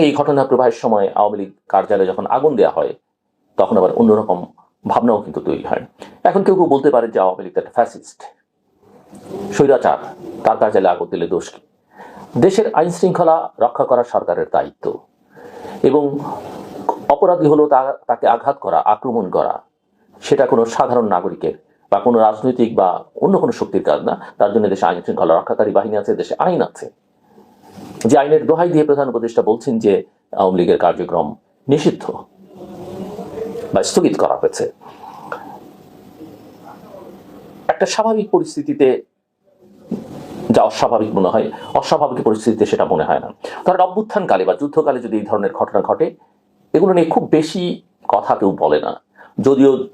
এই ঘটনা প্রবাহের সময় আওয়ামী লীগ কার্যালয়ে যখন আগুন দেওয়া হয়, তখন আবার অন্যরকম ভাবনাও কিন্তু তৈরি হয়। এখন কেউ কেউ বলতে পারে যে আওয়ামী লীগ একটা ফ্যাসিস্ট স্বৈরাচার, তার কার্যালয়ে আগুন দিলে দোষ কি? দেশের আইন শৃঙ্খলা রক্ষা করা সরকারের দায়িত্ব। এবং অপরাধী হলো তা- তাকে আঘাত করা, আক্রমণ করা। সেটা কোনো সাধারণ নাগরিকের বা কোনো রাজনৈতিক বা অন্য কোনো শক্তির কাজ না। তার জন্য দেশে আইন শৃঙ্খলা রক্ষাকারী বাহিনী আছে, দেশে আইন আছে। যে আইনের দোহাই দিয়ে প্রধান উপদেষ্টা বলছেন যে আওয়ামী লীগের কার্যক্রম নিষিদ্ধ বা স্থগিত করা হয়েছে। একটা স্বাভাবিক পরিস্থিতিতে যা অস্বাভাবিক মনে হয়, অস্বাভাবিক পরিস্থিতিতে সেটা মনে হয় না। কারণ অভ্যুত্থানকালে বা যুদ্ধকালে যদি এই ধরনের ঘটনা ঘটে, এগুলো নিয়ে খুব বেশি কথা কেউ বলে না। যদিও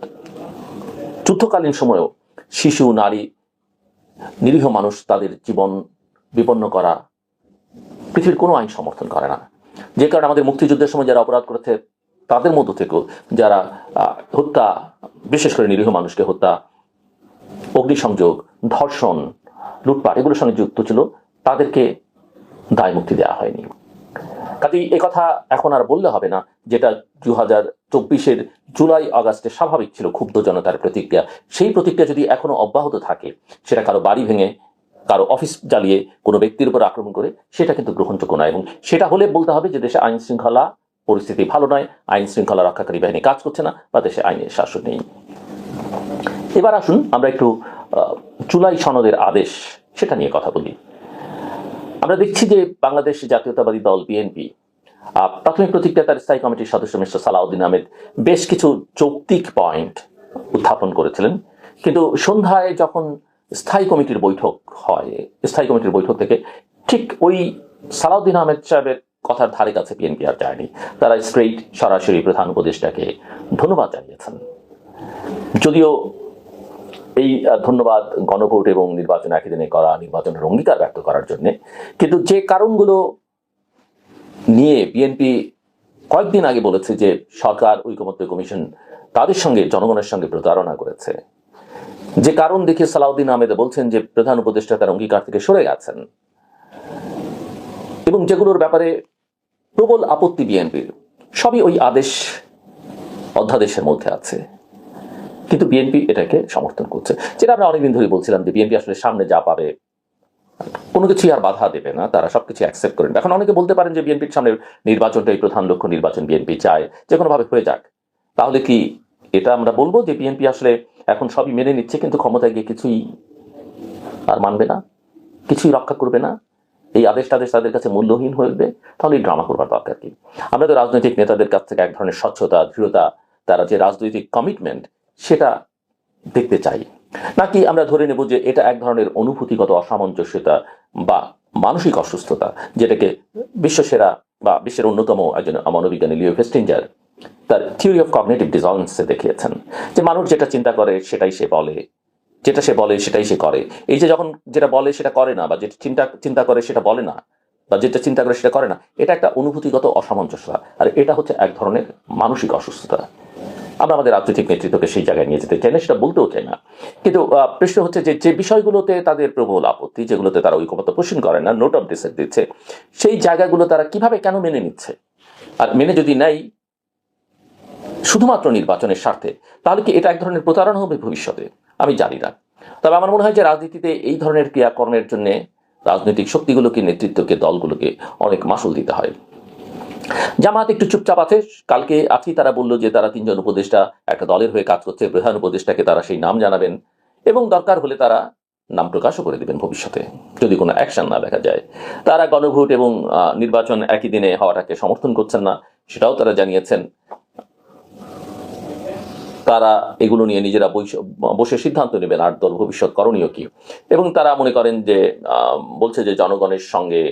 যুদ্ধকালীন সময়েও শিশু, নারী, নিরীহ মানুষ তাদের জীবন বিপন্ন করা পৃথিবীর কোনো আইন সমর্থন করে না। যে কারণে আমাদের মুক্তিযুদ্ধের সময় যারা অপরাধ করেছে, তাদের মধ্য থেকেও যারা হত্যা, বিশেষ করে নিরীহ মানুষকে হত্যা, অগ্নিসংযোগ, ধর্ষণ, লুটপাট, এগুলোর সঙ্গে যুক্ত ছিল, তাদেরকে দায় মুক্তি দেওয়া হয়নি। কাজেই কথা এখন আর বললে হবে না, যেটা দু হাজার চব্বিশের জুলাই আগস্টে স্বাভাবিক ছিল ক্ষুব্ধ জনতার প্রতিক্রিয়া। সেই প্রতিক্রিয়া যদি এখনও অব্যাহত থাকে, সেটা কারও বাড়ি ভেঙে কারও অফিস জ্বালিয়ে কোনো ব্যক্তির উপর আক্রমণ করে, সেটা কিন্তু গ্রহণযোগ্য নয় এবং সেটা হলে বলতে হবে যে দেশে আইন শৃঙ্খলা পরিস্থিতি ভালো নয়, আইন শৃঙ্খলা রক্ষাকারী বাহিনী কাজ করছে না বা দেশে আইনের শাসন নেই। এবার আসুন আমরা একটু জুলাই সনদের আদেশ সেটা নিয়ে কথা বলি। আমরা দেখছি যে বাংলাদেশ জাতীয়তাবাদী দল বিএনপি প্রাথমিক প্রতিক্রিয়া তার স্থায়ী কমিটির সদস্য মিস্টার সালাউদ্দিন আহমেদ বেশ কিছু যৌক্তিক পয়েন্ট উত্থাপন করেছিলেন। কিন্তু সন্ধ্যায় যখন স্থায়ী কমিটির বৈঠক হয়। স্থায়ী কমিটির বৈঠক থেকে ঠিক ওই সালাউদ্দিন আহমেদ সাহেবের কথার ধারে কাছে বিএনপি আর যায়নি। তারা স্ট্রেইট সরাসরি প্রধান উপদেষ্টাকে ধন্যবাদ জানিয়েছেন। যদিও এই ধন্যবাদ গণভোট এবং নির্বাচন একই দিনে করা, নির্বাচনের অঙ্গীকার ব্যক্ত করার জন্য। কিন্তু যে কারণগুলো নিয়ে বিএনপি কয়েকদিন আগে বলেছে যে সরকার ঐকমত্য কমিশন তাদের সঙ্গে, জনগণের সঙ্গে প্রতারণা করেছে যে কারণ দেখে সালাউদ্দিন আহমেদ বলছেন যে প্রধান উপদেষ্টা তার অঙ্গীকার থেকে সরে গেছেন। এবং যেগুলোর ব্যাপারে প্রবল আপত্তি বিএনপির, সবই ওই আদেশ অধ্যাদেশের মধ্যে আছে। কিন্তু বিএনপি এটাকে সমর্থন করছে। যেটা আমরা অনেকদিন ধরে বলছিলাম যে বিএনপি আসলে সামনে যা পাবে, কোনো কিছুই আর বাধা দেবে না, তারা সবকিছু অ্যাকসেপ্ট করেন। এখন অনেকে বলতে পারেন যে বিএনপির সামনে নির্বাচনটাই প্রধান লক্ষ্য, নির্বাচন বিএনপি চায় যে কোনোভাবে হয়ে যাক। তাহলে কি এটা আমরা বলব যে বিএনপি আসলে এখন সবই মেনে নিচ্ছে, কিন্তু ক্ষমতায় গিয়ে কিছুই আর মানবে না, কিছুই রক্ষা করবে না। এই আদেশ তাদেশ তাদের কাছে মূল্যহীন হয়ে তাহলে ড্রামা করবার দরকার কি? আমরা তো রাজনৈতিক নেতাদের কাছ থেকে এক ধরনের স্বচ্ছতা, দৃঢ়তা, তারা যে রাজনৈতিক কমিটমেন্ট সেটা দেখতে চাই। নাকি আমরা ধরে নেব যে এটা এক ধরনের অনুভূতিগত অসামঞ্জস্যতা বা মানসিক অসুস্থতা, যেটাকে বিশ্বসেরা বা বিশ্বের অন্যতম একজন মনোবিজ্ঞানী লিও ভেস্টিঞ্জার তার থিওরি অফ কগনেটিভ ডিসঅনেন্সে দেখিয়েছেন যে মানুষ যেটা চিন্তা করে সেটাই সে বলে, যেটা সে বলে সেটাই সে করে। এই যে যখন যেটা বলে সেটা করে না বা যেটা চিন্তা চিন্তা করে সেটা বলে না বা যেটা চিন্তা করে সেটা করে না, এটা একটা অনুভূতিগত অসামঞ্জস্যতা। আর এটা হচ্ছে এক ধরনের মানসিক অসুস্থতা। আমরা আমাদের রাজনৈতিক নেতৃত্বকে সেই জায়গায় নিয়ে যেতে চাই না, সেটা বলতেও চাই না। কিন্তু প্রশ্ন হচ্ছে যে যে বিষয়গুলোতে তাদের প্রবল আপত্তি, যেগুলোতে তারা ঐকমত্য পোষণ করে না, নোট অফ ডিসেন্ট দিচ্ছে, সেই জায়গাগুলো তারা কীভাবে কেন মেনে নিচ্ছে? আর মেনে যদি নেয় শুধুমাত্র নির্বাচনের স্বার্থে, তাহলে কি এটা এক ধরনের প্রতারণা হবে ভবিষ্যতে? আমি জানি না। তবে আমার মনে হয় যে রাজনীতিতে এই ধরনের ক্রিয়াকর্মের জন্য রাজনৈতিক শক্তিগুলোকে, নেতৃত্বকে, দলগুলোকে অনেক মাসুল দিতে হয়। জামাত একটু চুপচাপ আছে। কালকে আজকেই তারা বলল যে তারা তিনজন উপদেষ্টা একটা দলের হয়ে কাজ করছে, প্রধান উপদেষ্টাকে তারা সেই নাম জানাবেন এবং দরকার হলে তারা নাম প্রকাশও করে দেবেন ভবিষ্যতে, যদি কোনো অ্যাকশন না দেখা যায়। তারা গণভোট এবং নির্বাচন একই দিনে হওয়াটাকে সমর্থন করছেন না, সেটাও তারা জানিয়েছেন। তারা এগুলো নিয়ে নিজেরা বসে সিদ্ধান্ত নেবেন আর দল ভবিষ্যৎ করণীয় কি। এবং তারা মনে করেন যে বলছে যে জনগণের সঙ্গে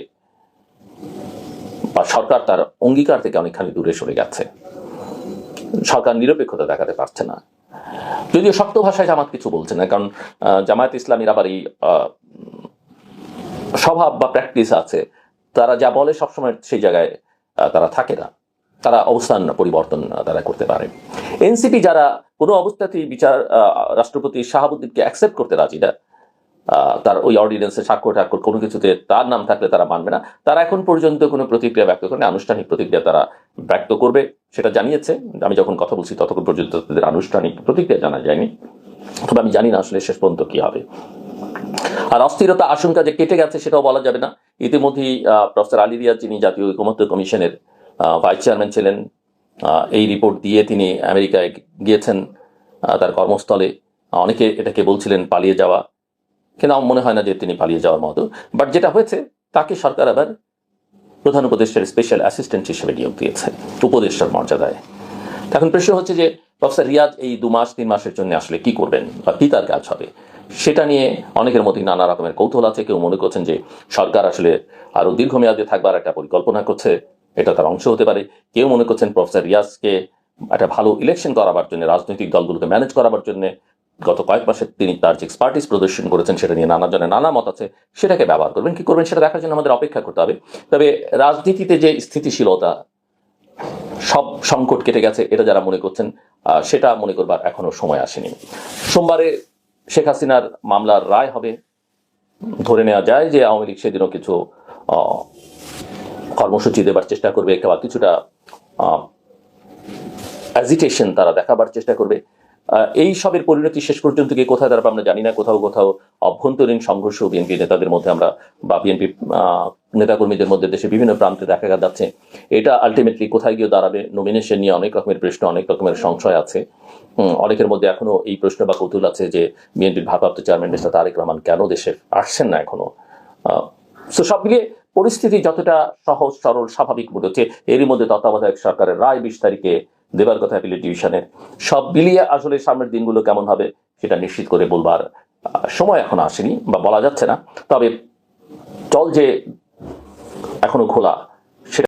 বা সরকার তার অঙ্গীকার থেকে অনেকখানি দূরে সরে গেছে। সরকার নিরপেক্ষতা দেখাতে পারছে না। যদিও শক্ত ভাষায় জামাত কিছু বলছে না, কারণ জামায়াত ইসলামীর আবার এই স্বভাব বা প্র্যাকটিস আছে। তারা যা বলে সবসময় সেই জায়গায় তারা থাকে না। তারা অবস্থান পরিবর্তন তারা করতে পারে। এনসিপি যারা কোনো অবস্থাতেই বিচার রাষ্ট্রপতি শাহাবুদ্দিনকে অ্যাকসেপ্ট করতে রাজি না তার ওই অর্ডিন্যান্সে স্বাক্ষর টাক্ষর কোনো কিছুতে তার নাম থাকলে তারা মানবে না। তারা এখন পর্যন্ত কোনো প্রতিক্রিয়া ব্যক্ত করে আনুষ্ঠানিক প্রতিক্রিয়া তারা ব্যক্ত করবে, সেটা জানিয়েছে। আমি যখন কথা বলছি ততক্ষণ পর্যন্ত তাদের আনুষ্ঠানিক প্রতিক্রিয়া জানা যায়নি। তবে আমি জানি না আসলে শেষ পর্যন্ত কি হবে। আর অস্থিরতা আশঙ্কা যে কেটে গেছে সেটাও বলা যাবে না। ইতিমধ্যেই প্রফেসর আলী রিয়াজ যিনি জাতীয় ঐকমত্য কমিশনের ভাইস চেয়ারম্যান ছিলেন। এই রিপোর্ট দিয়ে তিনি আমেরিকায় গিয়েছেন। তার কর্মস্থলে অনেকে এটাকে বলছিলেন পালিয়ে যাওয়া। কিন্তু আমার মনে হয় না যে তিনি পালিয়ে যাওয়ার মতো। বাট যেটা হয়েছে, তাকে সরকার আবার প্রধান উপদেষ্টার স্পেশাল অ্যাসিস্ট্যান্ট হিসেবে নিয়োগ দিয়েছে, উপদেষ্টার মর্যাদায়। এখন প্রশ্ন হচ্ছে যে, প্রফেসর রিয়াজ এই দু মাস, তিন মাসের জন্য আসলে কি করবেন বা কি তার কাজ হবে? সেটা নিয়ে অনেকের মধ্যে নানা রকমের কৌতূহল আছে। কেউ মনে করছেন যে সরকার আসলে আরও দীর্ঘমেয়াদে থাকবার একটা পরিকল্পনা করছে। এটা তার অংশ হতে পারে। কেউ মনে করছেন প্রফেসর রিয়াজকে একটা ভালো ইলেকশন করাবার জন্য, রাজনৈতিক দলগুলোকে ম্যানেজ করাবার জন্য গত কয়েক মাসে তিনি তার যে এক্সপার্টিস প্রদর্শন করেছেন সেটা নিয়ে নানা জনের নানা মত আছে, সেটাকে ব্যবহার করবেন, কি করবেন সেটা দেখার জন্য আমাদের অপেক্ষা করতে হবে। তবে রাজনীতিতে যে স্থিতিশীলতা, সব সংকট কেটে গেছে, এটা যারা মনে করছেন সেটা মনে করবার এখনও সময় আসেনি। সোমবারে শেখ হাসিনার মামলার রায় হবে। ধরে নেওয়া যায় যে আওয়ামী লীগ সেদিনও কিছু কর্মসূচি দেবার চেষ্টা করবে কিংবা কিছুটা অ্যাজিটেশন তারা দেখাবার চেষ্টা করবে। এই সবের পরিণতি শেষ পর্যন্ত গিয়ে কোথায় দাঁড়াবে আমরা জানি না, কোথাও কোথাও অভ্যন্তরীণ সংঘর্ষ বিএনপি নেতাদের মধ্যে আমরা, বা বিএনপি নেতাকর্মীদের মধ্যে দেশে বিভিন্ন প্রান্তে দেখা যাচ্ছে। এটা আলটিমেটলি কোথায় গিয়ে দাঁড়াবে নমিনেশন নিয়ে অনেক রকমের প্রশ্ন, অনেক রকমের সংশয় আছে। অনেকের মধ্যে এখনও এই প্রশ্ন বা কৌতূহল আছে যে বিএনপির ভারপ্রাপ্ত চেয়ারম্যান মিস্টার তারেক রহমান কেন দেশে আসছেন না এখনও? তো সব মিলিয়ে পরিস্থিতি যতটা সহজ, সরল, স্বাভাবিক মনে হচ্ছে, এরই মধ্যে তত্ত্বাবধায়ক সরকারের রায় বিশ তারিখে দেবার কথা অ্যাপিলেট ডিভিশনের সব মিলিয়ে আসলে সামনের দিনগুলো কেমন হবে, সেটা নিশ্চিত করে বলবার সময় এখন আসেনি বা বলা যাচ্ছে না। তবে চল যে এখনও খোলা